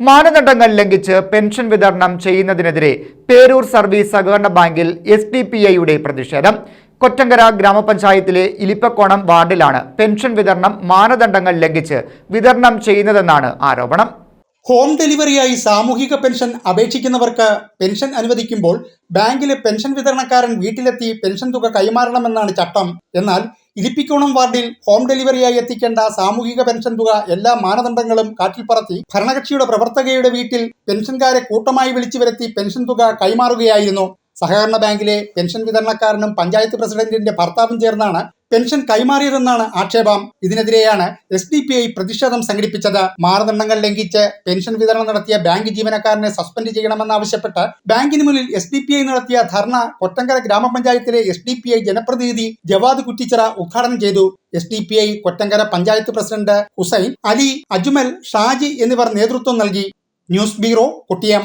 മാനദണ്ഡങ്ങൾ ലംഘിച്ച് പെൻഷൻ വിതരണം ചെയ്യുന്നതിനെതിരെ പേരൂർ സർവീസ് സഹകരണ ബാങ്കിൽ എസ് ഡി പി ഐയുടെ പ്രതിഷേധം. കൊറ്റങ്കര ഗ്രാമപഞ്ചായത്തിലെ ഇലിപ്പക്കോണം വാർഡിലാണ് പെൻഷൻ വിതരണം മാനദണ്ഡങ്ങൾ ലംഘിച്ച് വിതരണം ചെയ്യുന്നതെന്നാണ് ആരോപണം. ഹോം ഡെലിവറിയായി സാമൂഹിക പെൻഷൻ അപേക്ഷിക്കുന്നവർക്ക് പെൻഷൻ അനുവദിക്കുമ്പോൾ ബാങ്കിലെ പെൻഷൻ വിതരണക്കാരൻ വീട്ടിലെത്തി പെൻഷൻ തുക കൈമാറണമെന്നാണ് ചട്ടം. എന്നാൽ ഇരിപ്പിക്കോണം വാർഡിൽ ഹോം ഡെലിവറിയായി എത്തിക്കേണ്ട സാമൂഹിക പെൻഷൻ തുക എല്ലാ മാനദണ്ഡങ്ങളും കാറ്റിൽ പറത്തി ഭരണകക്ഷിയുടെ പ്രവർത്തകയുടെ വീട്ടിൽ പെൻഷൻകാരെ കൂട്ടമായി വിളിച്ചു വരുത്തി പെൻഷൻ തുക കൈമാറുകയായിരുന്നു. സഹകരണ ബാങ്കിലെ പെൻഷൻ വിതരണക്കാരനും പഞ്ചായത്ത് പ്രസിഡന്റിന്റെ ഭർത്താവും ചേർന്നാണ് പെൻഷൻ കൈമാറിയതെന്നാണ് ആക്ഷേപം. ഇതിനെതിരെയാണ് എസ് ഡി പി ഐ പ്രതിഷേധം സംഘടിപ്പിച്ചത്. മാനദണ്ഡങ്ങൾ ലംഘിച്ച് പെൻഷൻ വിതരണം നടത്തിയ ബാങ്ക് ജീവനക്കാരനെ സസ്പെൻഡ് ചെയ്യണമെന്നാവശ്യപ്പെട്ട് ബാങ്കിന് മുന്നിൽ എസ് ഡി പി ഐ നടത്തിയ ധർണ കൊറ്റങ്കര ഗ്രാമപഞ്ചായത്തിലെ എസ് ഡി പി ഐ ജനപ്രതിനിധി ജവാദ് കുറ്റിച്ചിറ ഉദ്ഘാടനം ചെയ്തു. S D P I Kottankara panchayat president Hussain Ali Ajmal Shaji എന്നിവർ നേതൃത്വം നൽകി. News bureau Kottiyam.